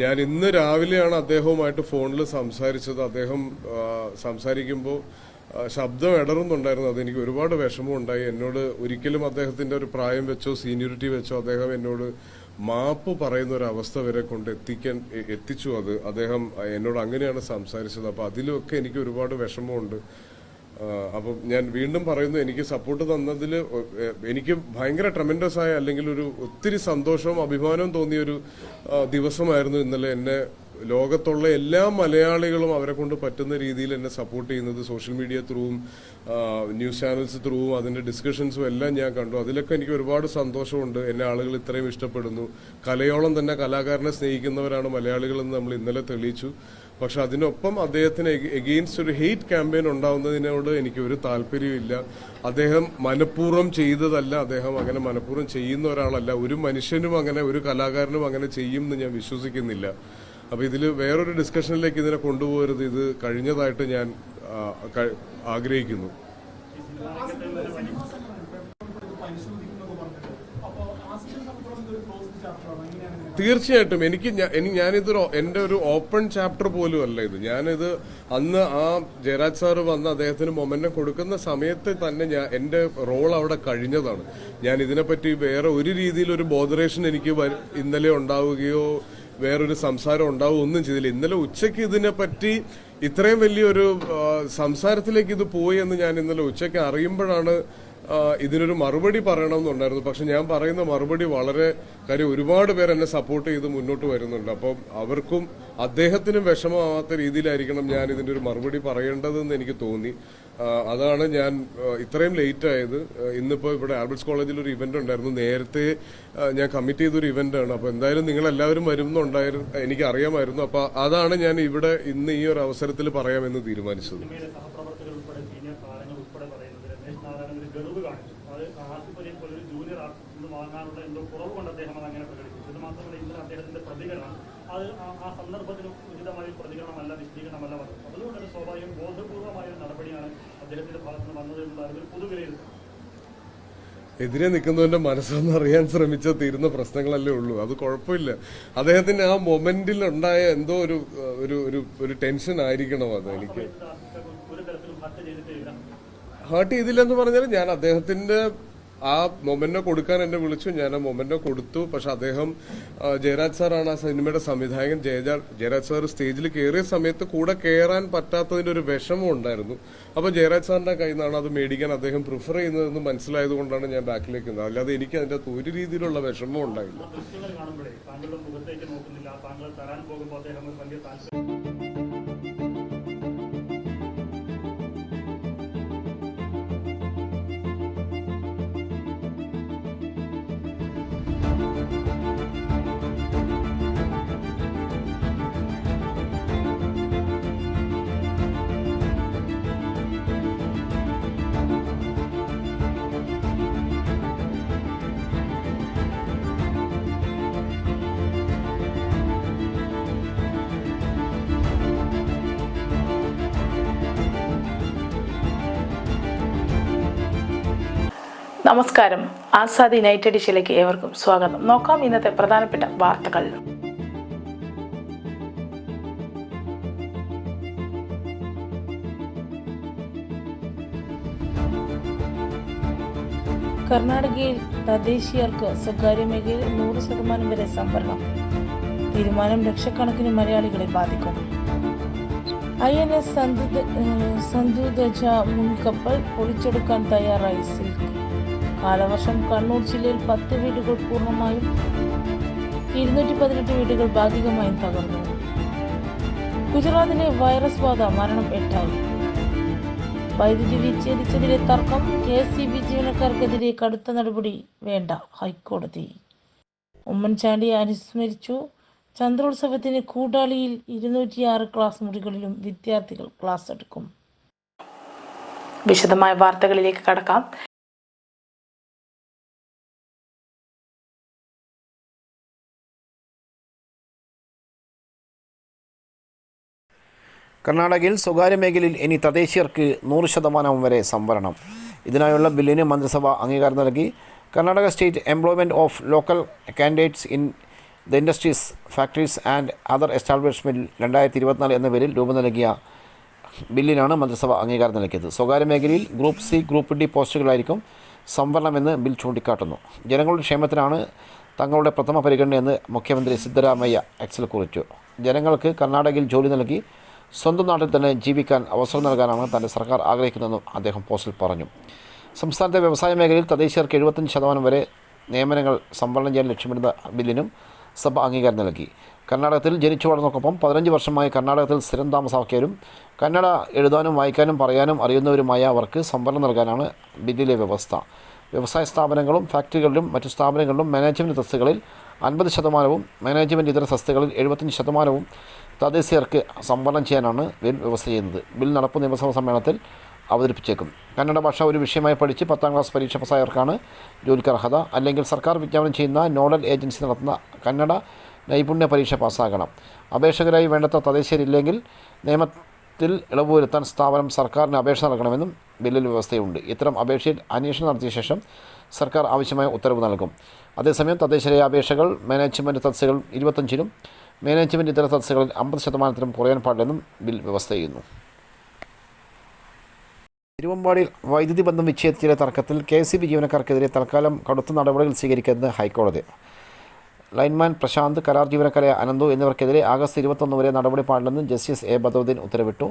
ഞാൻ ഇന്ന് രാവിലെയാണ് അദ്ദേഹവുമായിട്ട് ഫോണിൽ സംസാരിച്ചത്. അദ്ദേഹം സംസാരിക്കുമ്പോൾ ശബ്ദം ഇടറുന്നുണ്ടായിരുന്നു. അതെനിക്ക് ഒരുപാട് വിഷമം ഉണ്ടായി എന്നോട് ഒരിക്കലും അദ്ദേഹത്തിന്റെ ഒരു പ്രായം വെച്ചോ സീനിയോറിറ്റി വെച്ചോ അദ്ദേഹം എന്നോട് മാപ്പ് പറയുന്ന ഒരു അവസ്ഥ വരെ കൊണ്ട് എത്തിക്കാൻ എത്തിച്ചു. അത് അദ്ദേഹം എന്നോട് അങ്ങനെയാണ് സംസാരിച്ചത്. അപ്പോൾ അതിലൊക്കെ എനിക്ക് ഒരുപാട് വിഷമമുണ്ട്. അപ്പം ഞാൻ വീണ്ടും പറയുന്നു എനിക്ക് സപ്പോർട്ട് തന്നതിൽ എനിക്ക് ഭയങ്കര ട്രമെൻഡസ് ആയ അല്ലെങ്കിൽ ഒരു ഒത്തിരി സന്തോഷവും അഭിമാനവും തോന്നിയ ഒരു ദിവസമായിരുന്നു ഇന്നലെ എന്നെ ലോകത്തുള്ള എല്ലാ മലയാളികളും അവരെ കൊണ്ട് പറ്റുന്ന രീതിയിൽ എന്നെ സപ്പോർട്ട് ചെയ്യുന്നത് സോഷ്യൽ മീഡിയ ത്രൂവും ന്യൂസ് ചാനൽസ് ത്രൂവും അതിന്റെ ഡിസ്കഷൻസും എല്ലാം ഞാൻ കണ്ടു. അതിലൊക്കെ എനിക്ക് ഒരുപാട് സന്തോഷമുണ്ട്. എന്നെ ആളുകൾ ഇത്രയും ഇഷ്ടപ്പെടുന്നു. കലയോളം തന്നെ കലാകാരനെ സ്നേഹിക്കുന്നവരാണ് മലയാളികളെന്ന് നമ്മൾ ഇന്നലെ തെളിയിച്ചു. പക്ഷെ അതിനൊപ്പം അദ്ദേഹത്തിന് എഗെയിൻസ്റ്റ് ഒരു ഹെയ്റ്റ് ക്യാമ്പയിൻ ഉണ്ടാവുന്നതിനോട് എനിക്ക് ഒരു താല്പര്യമില്ല അദ്ദേഹം മനഃപൂർവം ചെയ്തതല്ല അദ്ദേഹം അങ്ങനെ മനഃപൂർവം ചെയ്യുന്ന ഒരാളല്ല ഒരു മനുഷ്യനും അങ്ങനെ ഒരു കലാകാരനും അങ്ങനെ ചെയ്യും എന്ന് ഞാൻ വിശ്വസിക്കുന്നില്ല അപ്പൊ ഇതിൽ വേറൊരു ഡിസ്കഷനിലേക്ക് ഇതിനെ കൊണ്ടുപോകരുത് ഇത് കഴിഞ്ഞതായിട്ട് ഞാൻ ആഗ്രഹിക്കുന്നു തീർച്ചയായിട്ടും. എനിക്ക് എനിക്ക് എനി- ഞാനിതൊരു എന്റെ ഒരു ഓപ്പൺ ചാപ്റ്റർ പോലും അല്ല ഇത്. ഞാനിത് അന്ന് ആ ജയരാജ് സാറ് വന്ന് അദ്ദേഹത്തിന് മൊമെന്റം കൊടുക്കുന്ന സമയത്ത് തന്നെ ഞാൻ എന്റെ റോൾ അവിടെ കഴിഞ്ഞതാണ്. ഞാൻ ഇതിനെപ്പറ്റി വേറെ ഒരു രീതിയിൽ ഒരു ബോധറേഷൻ എനിക്ക് ഇന്നലെ ഉണ്ടാവുകയോ വേറൊരു സംസാരം ഉണ്ടാവുകയോ ഒന്നും ചെയ്തില്ല. ഇന്നലെ ഉച്ചയ്ക്ക് ഇതിനെപ്പറ്റി ഇത്രയും വലിയൊരു സംസാരത്തിലേക്ക് ഇത് പോയി എന്ന് ഞാൻ ഇന്നലെ ഉച്ചയ്ക്ക് അറിയുമ്പോഴാണ് ഇതിനൊരു മറുപടി പറയണമെന്നുണ്ടായിരുന്നു. പക്ഷെ ഞാൻ പറയുന്ന മറുപടി വളരെ കാര്യം ഒരുപാട് പേർ എന്നെ സപ്പോർട്ട് ചെയ്ത് മുന്നോട്ട് വരുന്നുണ്ട്. അപ്പം അവർക്കും അദ്ദേഹത്തിനും വിഷമമാവാത്ത രീതിയിലായിരിക്കണം ഞാൻ ഇതിന്റെ ഒരു മറുപടി പറയേണ്ടതെന്ന് എനിക്ക് തോന്നി. അതാണ് ഞാൻ ഇത്രയും ലേറ്റ് ആയത്. ഇന്നിപ്പോ ഇവിടെ ആൽബർട്സ് കോളേജിൽ ഒരു ഇവന്റ് ഉണ്ടായിരുന്നു. നേരത്തെ ഞാൻ കമ്മിറ്റ് ചെയ്തൊരു ഇവന്റ് ആണ്. അപ്പൊ എന്തായാലും നിങ്ങൾ എല്ലാവരും വരുന്നുണ്ടായിരുന്നു എനിക്ക് അറിയാമായിരുന്നു. അപ്പൊ അതാണ് ഞാൻ ഇവിടെ ഇന്ന് ഈ ഒരു അവസരത്തിൽ പറയാമെന്ന് തീരുമാനിച്ചത് സിനിമയിലെ സഹപ്രവർത്തകർ ഉൾപ്പെടെ സീനിയർ താരങ്ങൾ ഉൾപ്പെടെ പറയുന്നത് രമേശ് നാരായണൻ ഒരു ഗർവ് കാണിച്ചു അത് ആസിഫലിയെ പോലെ ഒരു ജൂനിയർ ആർട്ടിസ്റ്റ് വാങ്ങാനുള്ള എന്തോ കുറവ് കൊണ്ട് അദ്ദേഹം അത് അങ്ങനെ പ്രകടിപ്പിച്ചു ഇത് മാത്രമല്ല ഇന്നലെ അദ്ദേഹത്തിന്റെ പ്രതികരണം അത് ആ- ആ സന്ദർഭത്തിന് പ്രതികരണമല്ല വിശദീകരണമല്ല വന്നത്. അതുകൊണ്ട് ഒരു സ്വാഭാവികം ബോധപൂർവമായ ഒരു നടപടിയാണ് അദ്ദേഹത്തിന്റെ ഭാഗത്ത് നിന്ന് വന്നത് എന്നുള്ള ഒരു പൊതുവിലയിരുത്തൽ എതിരെ നിൽക്കുന്നവന്റെ മനസ്സൊന്ന് അറിയാൻ ശ്രമിച്ചാൽ തീരുന്ന പ്രശ്നങ്ങളല്ലേ ഉള്ളൂ. അത് കുഴപ്പമില്ല. അദ്ദേഹത്തിന്റെ ആ മൊമെന്റിൽ ഉണ്ടായ എന്തോ ഒരു ഒരു ഒരു ഒരു ടെൻഷൻ ആയിരിക്കണം അത് എനിക്ക്. ഹേർട്ട് ചെയ്തില്ലെന്ന് പറഞ്ഞാൽ ഞാൻ അദ്ദേഹത്തിന്റെ ആ മൊമെന്റോ കൊടുക്കാൻ എന്നെ വിളിച്ചു. ഞാൻ ആ മൊമെന്റോ കൊടുത്തു. പക്ഷെ അദ്ദേഹം ജയരാജ് സാറാണ് ആ സിനിമയുടെ സംവിധായകൻ. ജയരാജ് ജയരാജ് സാർ സ്റ്റേജിൽ കയറിയ സമയത്ത് കൂടെ കയറാൻ പറ്റാത്തതിന്റെ ഒരു വിഷമം ഉണ്ടായിരുന്നു. അപ്പൊ ജയരാജ് സാറിന്റെ കയ്യിൽ നിന്നാണ് അത് മേടിക്കാൻ അദ്ദേഹം പ്രിഫർ ചെയ്യുന്നതെന്ന് മനസ്സിലായത് കൊണ്ടാണ് ഞാൻ ബാക്കിലേക്ക് നിന്നത്. അല്ലാതെ എനിക്ക് അതിന്റെ അകത്ത് ഒരു രീതിയിലുള്ള വിഷമം ഉണ്ടായില്ല. നമസ്കാരം. ആസാദ് യുണൈറ്റഡ് ഡിഷയിലേക്ക് ഏവർക്കും സ്വാഗതം. നോക്കാം ഇന്നത്തെ പ്രധാനപ്പെട്ട വാർത്തകൾ. കർണാടകയിൽ തദ്ദേശീയർക്ക് സ്വകാര്യ മേഖലയിൽ നൂറ് ശതമാനം വരെ സംവരണം. തീരുമാനം ലക്ഷക്കണക്കിന് മലയാളികളെ ബാധിക്കും. ഐ എൻ എസ് സന്തുദജ മുൻകപ്പൽ പൊളിച്ചെടുക്കാൻ തയ്യാറായി. കാലവർഷം കണ്ണൂർ ജില്ലയിൽ പത്ത് വീടുകൾ പൂർണമായും ഇരുന്നൂറ്റി പതിനെട്ട് വീടുകൾ ഭാഗികമായും തകർന്നു. ഗുജറാത്തിലെ വൈറസ് ബാധ മരണം എട്ടായി. വൈദ്യുതി വിച്ഛേദിച്ചതിലെ തർക്കം കെ എസ് സി ബി ജീവനക്കാർക്കെതിരെ കടുത്ത നടപടി വേണ്ട ഹൈക്കോടതി. ഉമ്മൻചാണ്ടിയെ അനുസ്മരിച്ചു. ചന്ദ്രോത്സവത്തിന് കൂടാളിയിൽ ഇരുന്നൂറ്റിയാറ് ക്ലാസ് മുറികളിലും വിദ്യാർത്ഥികൾ ക്ലാസ് എടുക്കും. വിശദമായ വാർത്തകളിലേക്ക് കടക്കാം. കർണാടകയിൽ സ്വകാര്യ മേഖലയിൽ ഇനി തദ്ദേശീയർക്ക് നൂറ് ശതമാനം വരെ സംവരണം. ഇതിനായുള്ള ബില്ലിന് മന്ത്രിസഭ അംഗീകാരം നൽകി. Karnataka state employment of local candidates in the industries factories and other എസ്റ്റാബ്ലിഷ്മെന്റിൽ രണ്ടായിരത്തി ഇരുപത്തിനാല് എന്ന പേരിൽ രൂപം നൽകിയ ബില്ലിനാണ് മന്ത്രിസഭ അംഗീകാരം നൽകിയത്. സ്വകാര്യ മേഖലയിൽ ഗ്രൂപ്പ് സി ഗ്രൂപ്പ് ഡി പോസ്റ്റുകളായിരിക്കും സംവരണമെന്ന് ബിൽ ചൂണ്ടിക്കാട്ടുന്നു. ജനങ്ങളുടെ ക്ഷേമത്തിനാണ് തങ്ങളുടെ പ്രഥമ പരിഗണനയെന്ന് മുഖ്യമന്ത്രി സിദ്ധരാമയ്യ എക്സൽ കുറിച്ചു. ജനങ്ങൾക്ക് കർണാടകയിൽ ജോലി നൽകി. സ്വന്തം നാട്ടിൽ തന്നെ ജീവിക്കാൻ അവസരം നൽകാനാണ് തന്റെ സർക്കാർ ആഗ്രഹിക്കുന്നതെന്നും അദ്ദേഹം പോസ്റ്റിൽ പറഞ്ഞു. സംസ്ഥാനത്തെ വ്യവസായ മേഖലയിൽ തദ്ദേശീയർക്ക് എഴുപത്തഞ്ച് ശതമാനം വരെ നിയമനങ്ങൾ സംവരണം ചെയ്യാൻ ലക്ഷ്യമിടുന്ന ബില്ലിനും സഭ അംഗീകാരം നൽകി. കർണാടകത്തിൽ ജനിച്ചു വളർന്നവർക്കൊപ്പം പതിനഞ്ച് വർഷമായി കർണാടകത്തിൽ സ്ഥിരം താമസമാക്കിയവരും കന്നഡ എഴുതാനും വായിക്കാനും പറയാനും അറിയുന്നവരുമായ അവർക്ക് സംവരണം നൽകാനാണ് ബില്ലിലെ വ്യവസ്ഥ. വ്യവസായ സ്ഥാപനങ്ങളും ഫാക്ടറികളിലും മറ്റു സ്ഥാപനങ്ങളിലും മാനേജ്മെന്റ് തസ്തികളിൽ അൻപത് ശതമാനവും മാനേജ്മെന്റ് ഇതര സസ്തകളിൽ എഴുപത്തഞ്ച് ശതമാനവും തദ്ദേശീയർക്ക് സംവരണം ചെയ്യാനാണ് ബിൽ വ്യവസ്ഥ ചെയ്യുന്നത്. ബിൽ നടപ്പ് നിയമസഭാ സമ്മേളനത്തിൽ അവതരിപ്പിച്ചേക്കും. കന്നഡ ഭാഷ ഒരു വിഷയമായി പഠിച്ച് പത്താം ക്ലാസ് പരീക്ഷ പാസ്സായവർക്കാണ് ജോലിക്ക് അർഹത. അല്ലെങ്കിൽ സർക്കാർ വിജ്ഞാപനം ചെയ്യുന്ന നോഡൽ ഏജൻസി നടത്തുന്ന കന്നഡ നൈപുണ്യ പരീക്ഷ പാസ്സാകണം. അപേക്ഷകരായി വേണ്ടത്ര തദ്ദേശീയരില്ലെങ്കിൽ നിയമത്തിൽ ഇളവ് വരുത്താൻ സ്ഥാപനം സർക്കാരിന് അപേക്ഷ നൽകണമെന്നും ബില്ലിൽ വ്യവസ്ഥയുണ്ട്. ഇത്തരം അപേക്ഷയിൽ അന്വേഷണം നടത്തിയ ശേഷം സർക്കാർ ആവശ്യമായ ഉത്തരവ് നൽകും. അതേസമയം തദ്ദേശീയ അപേക്ഷകൾ മാനേജ്മെന്റ് തസ്തികൾ ഇരുപത്തഞ്ചിനും മാനേജ്മെന്റ് ഇതര തസ്തികളിൽ അമ്പത് ശതമാനത്തിനും കുറയാൻ പാടില്ലെന്നും ബിൽ വ്യവസ്ഥ ചെയ്യുന്നു. തിരുവമ്പാടിയിൽ വൈദ്യുതി ബന്ധം വിച്ഛേദിച്ചിലെ തർക്കത്തിൽ കെ സി ബി ജീവനക്കാർക്കെതിരെ തൽക്കാലം കടുത്ത നടപടികൾ സ്വീകരിക്കുന്നത് ഹൈക്കോടതി. ലൈൻമാൻ പ്രശാന്ത് കരാർ ജീവനക്കാരെ അനന്തു എന്നിവർക്കെതിരെ ആഗസ്റ്റ് ഇരുപത്തൊന്ന് വരെ നടപടി പാടില്ലെന്ന് ജസ്റ്റിസ് എ. ബദോദ്ദീൻ ഉത്തരവിട്ടു.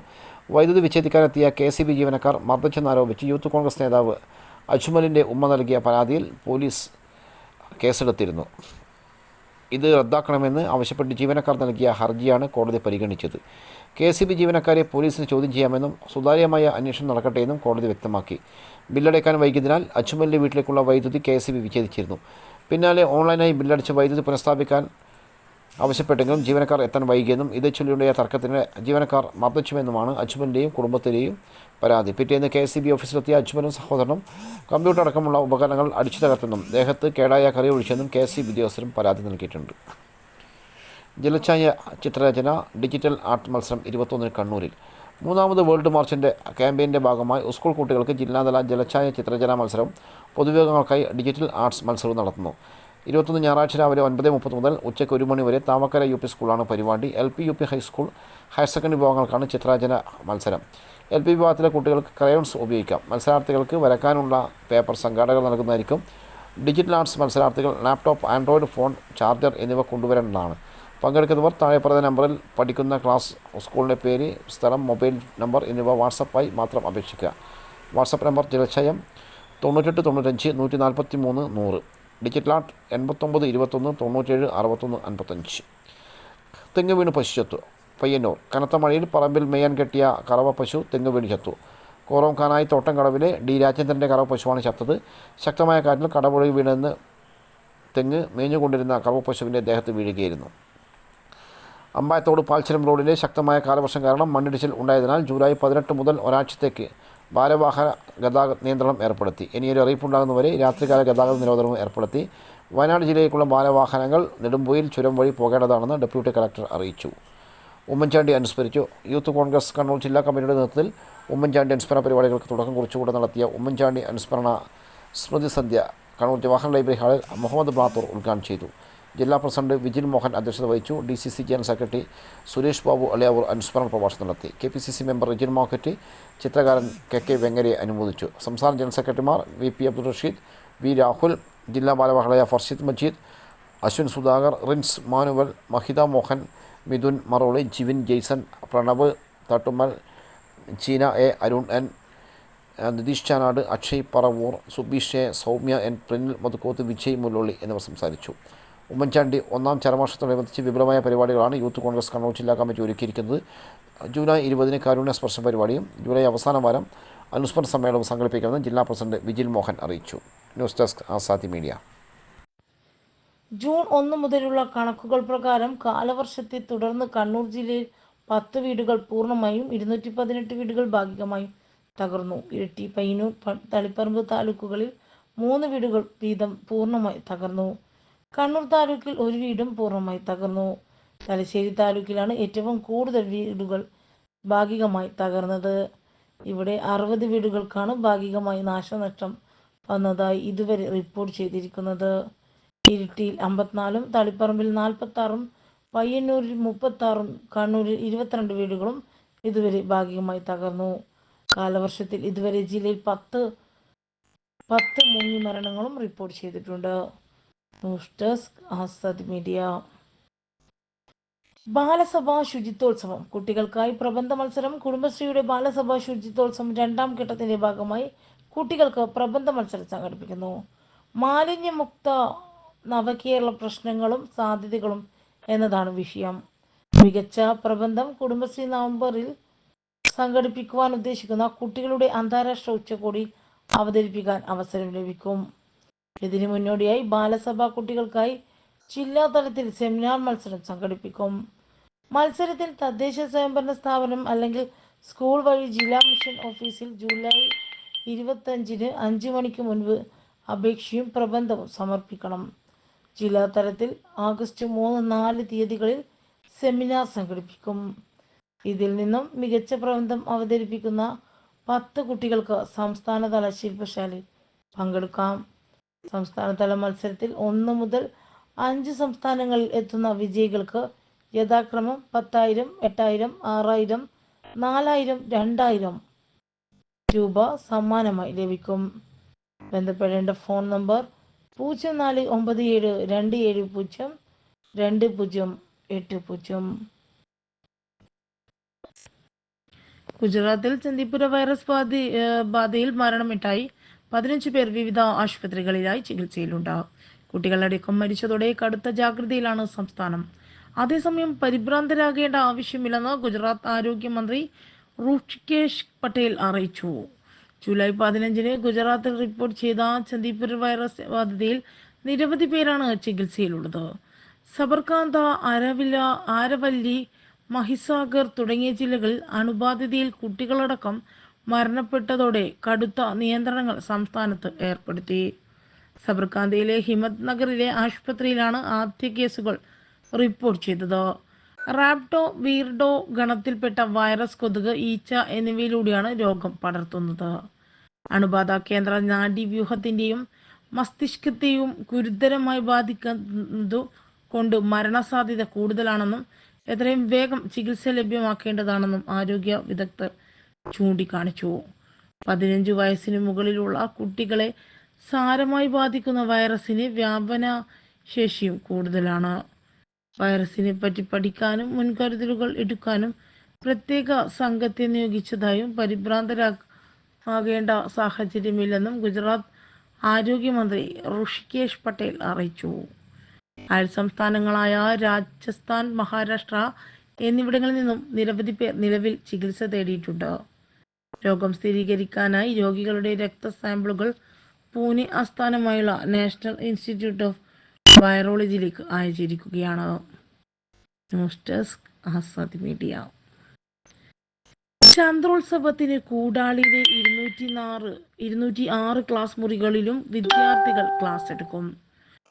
വൈദ്യുതി വിച്ഛേദിക്കാനെത്തിയ കെ സി ബി ജീവനക്കാർ മർദ്ദിച്ചെന്നാരോപിച്ച് യൂത്ത് കോൺഗ്രസ് നേതാവ് അജ്മലിന്റെ ഉമ്മ നൽകിയ പരാതിയിൽ പോലീസ് കേസെടുത്തിരുന്നു. ഇത് റദ്ദാക്കണമെന്ന് ആവശ്യപ്പെട്ട് ജീവനക്കാർ നൽകിയ ഹർജിയാണ് കോടതി പരിഗണിച്ചത്. കെ സി ബി ജീവനക്കാരെ പോലീസിന് ചോദ്യം ചെയ്യാമെന്നും സുതാര്യമായ അന്വേഷണം നടക്കട്ടെ എന്നും കോടതി വ്യക്തമാക്കി. ബില്ലടയ്ക്കാൻ വൈകിയതിനാൽ അച്ചുമലിന്റെ വീട്ടിലേക്കുള്ള വൈദ്യുതി കെ സി ബി വിച്ഛേദിച്ചിരുന്നു. പിന്നാലെ ഓൺലൈനായി ബില്ലടിച്ച് വൈദ്യുതി പുനഃസ്ഥാപിക്കാൻ ആവശ്യപ്പെട്ടെങ്കിലും ജീവനക്കാർ എത്താൻ വൈകിയെന്നും ഇതേ ചൊല്ലിയുണ്ടായ തർക്കത്തിന് ജീവനക്കാർ മർദ്ദിച്ചുവെന്നുമാണ് അജ്മലിന്റെയും കുടുംബത്തിന്റെയും പരാതി. പിറ്റേന്ന് കെ സി ബി ഓഫീസിലെത്തിയ അജ്മലും സഹോദരനും കമ്പ്യൂട്ടർ അടക്കമുള്ള ഉപകരണങ്ങൾ അടിച്ചു തകർത്തെന്നും ദേഹത്ത് കേടായ കറി ഒഴിച്ചെന്നും കെ എസ് സി ഉദ്യോഗസ്ഥരും പരാതി നൽകിയിട്ടുണ്ട്. ജലഛായ ചിത്രരചന ഡിജിറ്റൽ ആർട്ട് മത്സരം ഇരുപത്തൊന്നിന് കണ്ണൂരിൽ. മൂന്നാമത് വേൾഡ് മാർച്ചിന്റെ ക്യാമ്പയിന്റെ ഭാഗമായി സ്കൂൾ കുട്ടികൾക്ക് ജില്ലാതല ജലഛായ ചിത്രരചന മത്സരം പൊതുവേഗങ്ങൾക്കായി ഡിജിറ്റൽ ആർട്സ് മത്സരവും നടത്തുന്നു. ഇരുപത്തൊന്ന് ഞായറാഴ്ച രാവിലെ ഒൻപത് മുപ്പത് മുതൽ ഉച്ചയ്ക്ക് ഒരു മണി വരെ താമക്കര യു പി സ്കൂളാണ് പരിപാടി. L P U P high school higher secondary വിഭാഗങ്ങൾക്കാണ് ചിത്രാചന മത്സരം. എൽ പി വിഭാഗത്തിലെ കുട്ടികൾക്ക് ക്രയോൺസ് ഉപയോഗിക്കാം. മത്സരാർത്ഥികൾക്ക് വരക്കാനുള്ള പേപ്പർ സംഘാടകർ നൽകുന്നതായിരിക്കും. ഡിജിറ്റൽ ആർട്സ് മത്സരാർത്ഥികൾ ലാപ്ടോപ്പ് ആൻഡ്രോയിഡ് ഫോൺ ചാർജർ എന്നിവ കൊണ്ടുവരേണ്ടതാണ്. പങ്കെടുക്കുന്നവർ താഴെ പറയുന്ന നമ്പറിൽ പഠിക്കുന്ന ക്ലാസ് സ്കൂളിന്റെ പേര് സ്ഥലം മൊബൈൽ നമ്പർ എന്നിവ വാട്സപ്പായി മാത്രം അപേക്ഷിക്കുക. വാട്സപ്പ് നമ്പർ ജലക്ഷയം തൊണ്ണൂറ്റെട്ട് തൊണ്ണൂറ്റഞ്ച് നൂറ്റി നാൽപ്പത്തി മൂന്ന് നൂറ്. ഡിജിറ്റൽ ആർട്ട് എൺപത്തൊമ്പത് ഇരുപത്തൊന്ന് തൊണ്ണൂറ്റേഴ് അറുപത്തൊന്ന് അൻപത്തഞ്ച്. തെങ്ങ് വീണ് പശു ചത്തു പയ്യന്നൂർ. കനത്ത മഴയിൽ പറമ്പിൽ മേയാൻ കെട്ടിയ കറവ പശു തെങ്ങ് വീണ് ചത്തു. കോറോംഖാനായി തോട്ടം കടവിലെ ഡി രാജേന്ദ്രന്റെ കറവ പശുവാണ് ചത്തത്. ശക്തമായ കാറ്റിൽ കടപുഴകി വീണെന്ന് തെങ്ങ് മേഞ്ഞുകൊണ്ടിരുന്ന കറവ പശുവിന്റെ ദേഹത്ത് വീഴുകയായിരുന്നു. അമ്പായത്തോട് പാൽച്ചരം റോഡിലെ ശക്തമായ കാലവർഷം കാരണം മണ്ണിടിച്ചിൽ ഉണ്ടായതിനാൽ ജൂലൈ പതിനെട്ട് മുതൽ ഒരാഴ്ചത്തേക്ക് ഭാരവാഹന ഗതാഗത നിയന്ത്രണം ഏർപ്പെടുത്തി. ഇനിയൊരു അറിയിപ്പുണ്ടാകുന്നവരെ രാത്രികാല ഗതാഗത നിരോധനവും ഏർപ്പെടുത്തി. വയനാട് ജില്ലയിലേക്കുള്ള ഭാരവാഹനങ്ങൾ നെടുമ്പൊയിൽ ചുരം വഴി പോകേണ്ടതാണെന്ന് ഡെപ്യൂട്ടി കളക്ടർ അറിയിച്ചു. ഉമ്മൻചാണ്ടി അനുസ്മരിച്ചു. യൂത്ത് കോൺഗ്രസ് കണ്ണൂർ ജില്ലാ കമ്മിറ്റിയുടെ നേതൃത്വത്തിൽ ഉമ്മൻചാണ്ടി അനുസ്മരണ പരിപാടികൾക്ക് തുടക്കം കുറിച്ചുകൂടെ നടത്തിയ ഉമ്മൻചാണ്ടി അനുസ്മരണ സ്മൃതി സന്ധ്യ കണ്ണൂർ ജവഹർ ലൈബ്രറി ഹാളിൽ മുഹമ്മദ് ബ്ലാത്തൂർ ഉദ്ഘാടനം ചെയ്തു. ജില്ലാ പ്രസിഡന്റ് വിജിൽ മോഹൻ അധ്യക്ഷത വഹിച്ചു. D C C general secretary Suresh Babu Aliyavoor അനുസ്മരണ പ്രഭാഷണം നടത്തി. K P C C member Rijin Mohatti ചിത്രകാരൻ കെ കെ വെങ്ങരയെ അനുമോദിച്ചു. സംസ്ഥാന ജനറൽ സെക്രട്ടറിമാർ V P Abdul Rasheed V Rahul ജില്ലാ ബാലവഹളയ Farshid Majeed Ashwin Sudhakar Rins Manuel Mahitha Mohan Mithun Maroli Jivin Jaison Pranav Thattummal Cheena A Arun N Nitish Chanad Akshay Paravur Subeesh A Soumya N Prinil Madhukkoth Vijay Mulloli എന്നിവർ സംസാരിച്ചു. ഉമ്മൻചാണ്ടി ഒന്നാം ചരമാർഷത്തോടനുബന്ധിച്ച് വിപുലമായ പരിപാടികളാണ് youth Congress Kannur ജില്ലാ committee ഒരുക്കിയിരിക്കുന്നത്. July ഇരുപതിന് കാരുണ്യ സ്പർശം പരിപാടിയും ജൂലൈ അവസാന വാരം അനുസ്മരണ സമ്മേളനവും സംഘടിപ്പിക്കുമെന്ന് ജില്ലാ പ്രസിഡന്റ് വിജിൽ മോഹൻ അറിയിച്ചു. News desk Azadi media. June ഒന്ന് മുതലുള്ള കണക്കുകൾ പ്രകാരം കാലവർഷത്തെ തുടർന്ന് കണ്ണൂർ ജില്ലയിൽ പത്ത് വീടുകൾ പൂർണമായും ഇരുന്നൂറ്റി പതിനെട്ട് വീടുകൾ ഭാഗികമായും തകർന്നു. ഇരിട്ടി പയ്യന്നൂർ തളിപ്പറമ്പ് താലൂക്കുകളിൽ മൂന്ന് വീടുകൾ വീതം പൂർണമായി തകർന്നു. കണ്ണൂർ താലൂക്കിൽ ഒരു വീടും പൂർണമായി തകർന്നു. തലശ്ശേരി താലൂക്കിലാണ് ഏറ്റവും കൂടുതൽ വീടുകൾ ഭാഗികമായി തകർന്നത്. ഇവിടെ അറുപത് വീടുകൾക്കാണ് ഭാഗികമായി നാശനഷ്ടം വന്നതായി ഇതുവരെ റിപ്പോർട്ട് ചെയ്തിരിക്കുന്നത്. ഇരിട്ടിയിൽ അമ്പത്തിനാലും തളിപ്പറമ്പിൽ നാൽപ്പത്താറും പയ്യന്നൂരിൽ മുപ്പത്താറും കണ്ണൂരിൽ ഇരുപത്തിരണ്ട് വീടുകളും ഇതുവരെ ഭാഗികമായി തകർന്നു. കാലവർഷത്തിൽ ഇതുവരെ ജില്ലയിൽ പത്ത് പത്ത് മുങ്ങി മരണങ്ങളും റിപ്പോർട്ട് ചെയ്തിട്ടുണ്ട്. News desk Azad media. Balasabha ശുചിത്വോത്സവം. കുട്ടികൾക്കായി പ്രബന്ധ മത്സരം കുടുംബശ്രീയുടെ ബാലസഭാ ശുചിത്വോത്സവം രണ്ടാം ഘട്ടത്തിന്റെ ഭാഗമായി കുട്ടികൾക്ക് പ്രബന്ധ മത്സരം സംഘടിപ്പിക്കുന്നു. മാലിന്യമുക്ത നവകേരള പ്രശ്നങ്ങളും സാധ്യതകളും എന്നതാണ് വിഷയം. മികച്ച പ്രബന്ധം കുടുംബശ്രീ നവംബറിൽ സംഘടിപ്പിക്കുവാൻ ഉദ്ദേശിക്കുന്ന കുട്ടികളുടെ അന്താരാഷ്ട്ര ഉച്ചകോടി അവതരിപ്പിക്കാൻ അവസരം ലഭിക്കും. ഇതിനു മുന്നോടിയായി ബാലസഭാ കുട്ടികൾക്കായി ജില്ലാ തലത്തിൽ സെമിനാർ മത്സരം സംഘടിപ്പിക്കും. മത്സരത്തിൽ തദ്ദേശ സ്വയംഭരണ സ്ഥാപനം അല്ലെങ്കിൽ സ്കൂൾ വഴി ജില്ലാ മിഷൻ ഓഫീസിൽ ജൂലൈ ഇരുപത്തഞ്ചിന് അഞ്ച് മണിക്ക് മുൻപ് അപേക്ഷയും പ്രബന്ധവും സമർപ്പിക്കണം. ജില്ലാ തലത്തിൽ ആഗസ്റ്റ് മൂന്ന് നാല് തീയതികളിൽ സെമിനാർ സംഘടിപ്പിക്കും. ഇതിൽ നിന്നും മികച്ച പ്രബന്ധം അവതരിപ്പിക്കുന്ന പത്ത് കുട്ടികൾക്ക് സംസ്ഥാനതല ശില്പശാലയിൽ പങ്കെടുക്കാം. സംസ്ഥാനതല മത്സരത്തിൽ ഒന്ന് മുതൽ അഞ്ച് സംസ്ഥാനങ്ങളിൽ എത്തുന്ന വിജയികൾക്ക് യഥാക്രമം പത്തായിരം എട്ടായിരം ആറായിരം നാലായിരം രണ്ടായിരം രൂപ സമ്മാനമായി ലഭിക്കും. ബന്ധപ്പെടേണ്ട ഫോൺ നമ്പർ പൂജ്യം നാല് ഒമ്പത് ഏഴ് രണ്ട് ഏഴ് പൂജ്യം രണ്ട് പൂജ്യം എട്ട് പൂജ്യം. ഗുജറാത്തിൽ ചന്ദിപുര വൈറസ് ബാധി ബാധയിൽ മരണമിട്ടായി. പതിനഞ്ച് പേർ വിവിധ ആശുപത്രികളിലായി ചികിത്സയിലുണ്ട് കുട്ടികളടക്കം മരിച്ചതോടെ കടുത്ത ജാഗ്രതയിലാണ് സംസ്ഥാനം. അതേസമയം പരിഭ്രാന്തരാകേണ്ട ആവശ്യമില്ലെന്ന് ഗുജറാത്ത് ആരോഗ്യമന്ത്രി ഋഷികേഷ് പട്ടേൽ അറിയിച്ചു. ജൂലൈ പതിനഞ്ചിന് ഗുജറാത്തിൽ റിപ്പോർട്ട് ചെയ്ത ചന്ദീപുർ വൈറസ് ബാധിതയിൽ നിരവധി പേരാണ് ചികിത്സയിലുള്ളത്. സബർകാന്ത അരവില ആരവല്ലി മഹിസാഗർ തുടങ്ങിയ ജില്ലകളിൽ അണുബാധിതയിൽ കുട്ടികളടക്കം മരണപ്പെട്ടതോടെ കടുത്ത നിയന്ത്രണങ്ങൾ സംസ്ഥാനത്ത് ഏർപ്പെടുത്തി. സബർകാന്തയിലെ ഹിമത് നഗറിലെ ആശുപത്രിയിലാണ് ആദ്യ കേസുകൾ റിപ്പോർട്ട് ചെയ്തത്. റാപ്ഡോ വീർഡോ ഗണത്തിൽപ്പെട്ട വൈറസ് കൊതുക് ഈച്ച എന്നിവയിലൂടെയാണ് രോഗം പടർത്തുന്നത്. അണുബാധ കേന്ദ്ര നാഡീവ്യൂഹത്തിന്റെയും മസ്തിഷ്കത്തെയും ഗുരുതരമായി ബാധിക്കുന്നതു കൊണ്ട് മരണസാധ്യത കൂടുതലാണെന്നും എത്രയും വേഗം ചികിത്സ ലഭ്യമാക്കേണ്ടതാണെന്നും ആരോഗ്യ വിദഗ്ധർ ചൂണ്ടിക്കാണിച്ചു. പതിനഞ്ച് വയസ്സിന് മുകളിലുള്ള കുട്ടികളെ സാരമായി ബാധിക്കുന്ന വൈറസിന് വ്യാപന ശേഷിയും കൂടുതലാണ്. വൈറസിനെ പറ്റി പഠിക്കാനും മുൻകരുതലുകൾ എടുക്കാനും പ്രത്യേക സംഘത്തെ നിയോഗിച്ചതായും പരിഭ്രാന്തരാകേണ്ട സാഹചര്യമില്ലെന്നും ഗുജറാത്ത് ആരോഗ്യമന്ത്രി ഋഷികേഷ് പട്ടേൽ അറിയിച്ചു. അയൽ സംസ്ഥാനങ്ങളായ രാജസ്ഥാൻ മഹാരാഷ്ട്ര എന്നിവിടങ്ങളിൽ നിന്നും നിരവധി പേർ നിലവിൽ ചികിത്സ തേടിയിട്ടുണ്ട്. രോഗം സ്ഥിരീകരിക്കാനായി രോഗികളുടെ രക്ത സാമ്പിളുകൾ പൂനെ ആസ്ഥാനമായുള്ള നാഷണൽ ഇൻസ്റ്റിറ്റ്യൂട്ട് ഓഫ് വൈറോളജിയിലേക്ക് അയച്ചിരിക്കുകയാണ്. News desk Azad media. ചന്ദ്രോത്സവത്തിന് കൂടാളിയിലെ ഇരുന്നൂറ്റി നാറ് ഇരുന്നൂറ്റി ആറ് ക്ലാസ് മുറികളിലും വിദ്യാർത്ഥികൾ ക്ലാസ് എടുക്കും.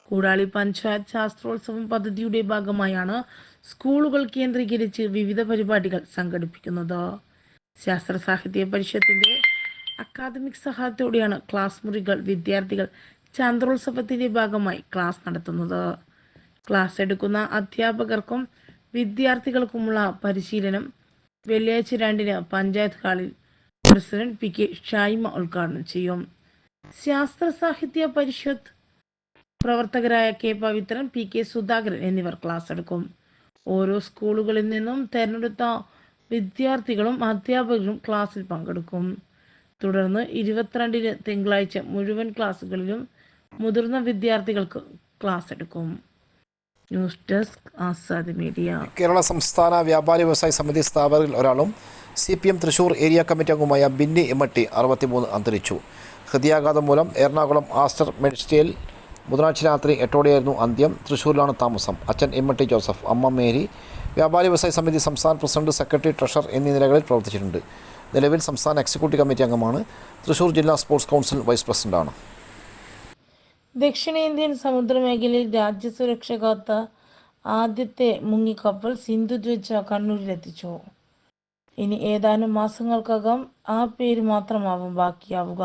കൂടാളി പഞ്ചായത്ത് ശാസ്ത്രോത്സവം പദ്ധതിയുടെ ഭാഗമായാണ് സ്കൂളുകൾ കേന്ദ്രീകരിച്ച് വിവിധ പരിപാടികൾ സംഘടിപ്പിക്കുന്നത്. ശാസ്ത്ര സാഹിത്യ പരിഷത്തിന്റെ അക്കാദമിക് സഹായത്തോടെയാണ് ക്ലാസ് മുറികൾ വിദ്യാർത്ഥികൾ ചന്ദ്രോത്സവത്തിന്റെ ഭാഗമായി ക്ലാസ് നടത്തുന്നത്. ക്ലാസ് എടുക്കുന്ന അധ്യാപകർക്കും വിദ്യാർത്ഥികൾക്കുമുള്ള പരിശീലനം വെള്ളിയാഴ്ച രണ്ടിന് പഞ്ചായത്ത് ഹാളിൽ പ്രസിഡന്റ് പി കെ ഷായ്മ ഉദ്ഘാടനം ചെയ്യും. ശാസ്ത്ര സാഹിത്യ പരിഷത്ത് പ്രവർത്തകരായ K Pavithran P K Sudhakaran എന്നിവർ ക്ലാസ് എടുക്കും. ഓരോ സ്കൂളുകളിൽ നിന്നും തെരഞ്ഞെടുത്ത വിദ്യാർത്ഥികളും അധ്യാപകരും ക്ലാസ്സിൽ പങ്കെടുക്കും. തുടർന്ന് ഇരുപത്തിരണ്ടിന് തിങ്കളാഴ്ച മുഴുവൻ ക്ലാസ്സുകളിലും മുതിർന്ന വിദ്യാർത്ഥികൾക്ക് ക്ലാസ് എടുക്കും. News desk Azad media. Kerala Samsthana Vyapari Vyavasaya Samithi സ്ഥാപകരിൽ ഒരാളും C P M Thrissur area committee അംഗമായ ബിന്നി എമ്മട്ടി അറുപത്തിമൂന്ന് അന്തരിച്ചു. ഹൃദയാഘാതം മൂലം എറണാകുളം ആസ്റ്റർ മെഡിസ്റ്റേൽ ബുധനാഴ്ച രാത്രി എട്ടോടെയായിരുന്നു അന്ത്യം. തൃശ്ശൂരിലാണ് താമസം. അച്ഛൻ എമ്മട്ടി ജോസഫ് അമ്മ മേരി വ്യാപാരി വ്യവസായ സമിതി സംസ്ഥാന പ്രസിഡന്റ് സെക്രട്ടറി ട്രഷർ എന്നീ നിലകളിൽ പ്രവർത്തിച്ചിട്ടുണ്ട്. നിലവിൽ സംസ്ഥാന എക്സിക്യൂട്ടീവ് കമ്മിറ്റി അംഗമാണ്. തൃശൂർ ജില്ലാ സ്പോർട്സ് കൗൺസിൽ വൈസ് പ്രസിഡന്റാണ്. ദക്ഷിണേന്ത്യൻ സമുദ്രമേഖലയിൽ രാജ്യസുരക്ഷ കാത്ത ആദ്യത്തെ മുങ്ങിക്കപ്പൽ സിന്ധുദ്വജ കണ്ണൂരിലെത്തിച്ചു. ഇനി ഏതാനും മാസങ്ങൾക്കകം ആ പേര് മാത്രമാവും ബാക്കിയാവുക.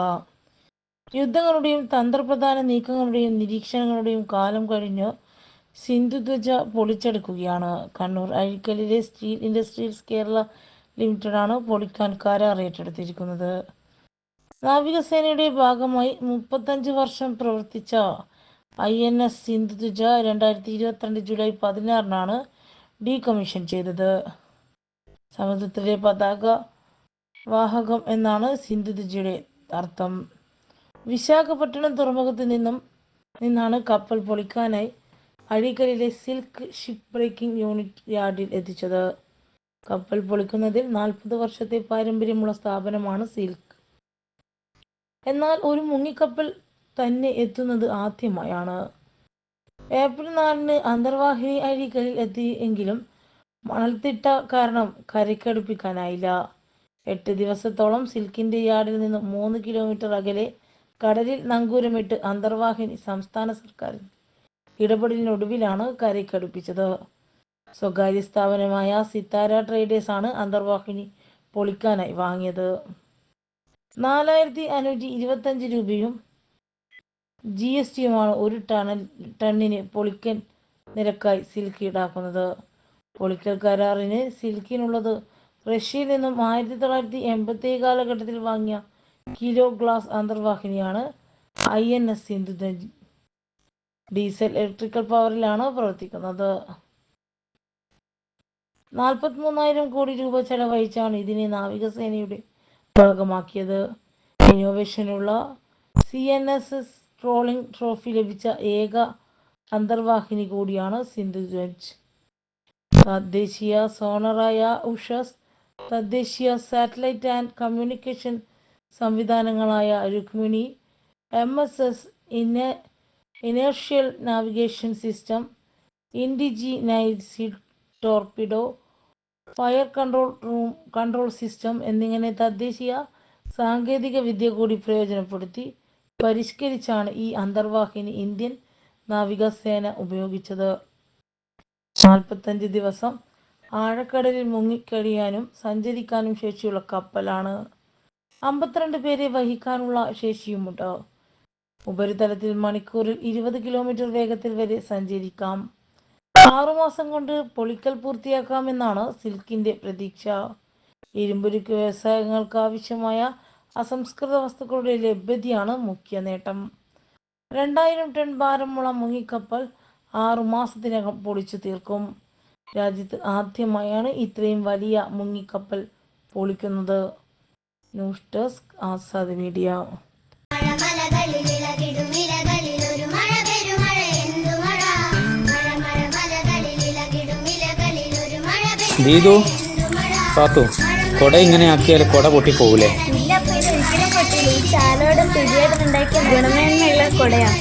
യുദ്ധങ്ങളുടെയും തന്ത്രപ്രധാന നീക്കങ്ങളുടെയും നിരീക്ഷണങ്ങളുടെയും കാലം കഴിഞ്ഞ് സിന്ധുധ്വജ പൊളിച്ചെടുക്കുകയാണ്. കണ്ണൂർ അഴിക്കലിലെ സ്റ്റീൽ ഇൻഡസ്ട്രീസ് കേരള ലിമിറ്റഡാണ് പൊളിക്കാൻ കരാർ ഏറ്റെടുത്തിരിക്കുന്നത് നാവികസേനയുടെ ഭാഗമായി മുപ്പത്തഞ്ച് വർഷം പ്രവർത്തിച്ച ഐ എൻ എസ് സിന്ധുധ്വജ രണ്ടായിരത്തി ഇരുപത്തിരണ്ട് ജൂലൈ പതിനാറിനാണ് ഡീകമ്മീഷൻ ചെയ്തത്. സമുദ്രത്തിലെ പതാക വാഹകം എന്നാണ് സിന്ധുധ്വജയുടെ അർത്ഥം. വിശാഖപട്ടണം തുറമുഖത്ത് നിന്നും നിന്നാണ് കപ്പൽ പൊളിക്കാനായി അഴീക്കലിലെ സിൽക്ക് ഷിപ്പ് ബ്രേക്കിംഗ് യൂണിറ്റ് യാർഡിൽ എത്തിച്ചത്. കപ്പൽ പൊളിക്കുന്നതിൽ നാൽപ്പത് വർഷത്തെ പാരമ്പര്യമുള്ള സ്ഥാപനമാണ് സിൽക്ക്. എന്നാൽ ഒരു മുങ്ങിക്കപ്പൽ തന്നെ എത്തുന്നത് ആദ്യമായാണ്. ഏപ്രിൽ നാലിന് അന്തർവാഹിനി അഴികളിൽ എത്തി എങ്കിലും മണൽത്തിട്ട കാരണം കരയ്ക്കടുപ്പിക്കാനായില്ല. എട്ട് ദിവസത്തോളം സിൽക്കിന്റെ യാർഡിൽ നിന്ന് മൂന്ന് കിലോമീറ്റർ അകലെ കടലിൽ നങ്കൂരമിട്ട് അന്തർവാഹിനി സംസ്ഥാന സർക്കാർ ഇടപെടലിനൊടുവിലാണ് കരയ്ക്കടുപ്പിച്ചത്. സ്വകാര്യ സ്ഥാപനമായ സിത്താര ട്രേഡേഴ്സ് ആണ് അന്തർവാഹിനി പൊളിക്കാനായി വാങ്ങിയത്. നാലായിരത്തി അഞ്ഞൂറ്റി ഇരുപത്തഞ്ച് രൂപയും ജി എസ് ടിയുമാണ് ഒരു ടണൽ ടണ്ണിന് പൊളിക്കൽ നിരക്കായി സിൽക്ക് ഈടാക്കുന്നത്. പൊളിക്കൽ കരാറിന് സിൽക്കിനുള്ളത് റഷ്യയിൽ നിന്നും ആയിരത്തി തൊള്ളായിരത്തി എൺപത്തി കാലഘട്ടത്തിൽ വാങ്ങിയ കിലോ ഗ്ലാസ് അന്തർവാഹിനിയാണ് ഐ എൻ എസ് സിന്ധുധൻ ഡീസൽ ഇലക്ട്രിക്കൽ പവറിലാണ് പ്രവർത്തിക്കുന്നത്? നാൽപ്പത്തി മൂന്നായിരം കോടി രൂപ ചെലവഴിച്ചാണ് ഇതിനെ നാവികസേനയുടെ ഭാഗമാക്കിയത്. ഇന്നോവേഷനുള്ള C N S S rolling trophy ലഭിച്ച ഏക അന്തർവാഹിനി കൂടിയാണ് സിന്ധു സിന്ധുധ്വജ്. തദ്ദേശീയ സോണറായ ഉഷസ് തദ്ദേശീയ സാറ്റലൈറ്റ് ആൻഡ് കമ്മ്യൂണിക്കേഷൻ സംവിധാനങ്ങളായ രുക്മിണി എം എസ് എസ് ഇന inertial navigation system indigenised torpedo fire control room control system എന്നിങ്ങനെ തദ്ദേശീയ സാങ്കേതിക വിദ്യ കൂടി പ്രയോജനപ്പെടുത്തി പരിഷ്കരിച്ചാണ് ഈ അന്തർവാഹിനി ഇന്ത്യൻ നാവികസേന ഉപയോഗിച്ചത്. നാൽപ്പത്തഞ്ച് ദിവസം ആഴക്കടലിൽ മുങ്ങിക്കഴിയാനും സഞ്ചരിക്കാനും ശേഷിയുള്ള കപ്പലാണ്. അമ്പത്തിരണ്ട് പേരെ വഹിക്കാനുള്ള ശേഷിയുമുണ്ട്. ഉപരിതലത്തിൽ മണിക്കൂറിൽ ഇരുപത് കിലോമീറ്റർ വേഗത്തിൽ വരെ സഞ്ചരിക്കാം. ആറുമാസം കൊണ്ട് പൊളിക്കൽ പൂർത്തിയാക്കാമെന്നാണ് സിൽക്കിന്റെ പ്രതീക്ഷ. ഇരുമ്പുരുക്ക് വ്യവസായങ്ങൾക്ക് ആവശ്യമായ അസംസ്കൃത വസ്തുക്കളുടെ ലഭ്യതയാണ് മുഖ്യ നേട്ടം. രണ്ടായിരം ടൺ ഭാരമുള്ള മുങ്ങിക്കപ്പൽ ആറു മാസത്തിനകം പൊളിച്ചു തീർക്കും. രാജ്യത്ത് ആദ്യമായാണ് ഇത്രയും വലിയ മുങ്ങിക്കപ്പൽ പൊളിക്കുന്നത്. News desk Azad media. ദീതു സാത്തു കൊട ഇങ്ങനെ ആക്കിയാൽ കൊട പൊട്ടിപ്പോകൂലേ? ചാലോടെ സ്ഥിതിയായിട്ട് ഉണ്ടാക്കിയ ഗുണമേന്മയുള്ള കൊടയാണ്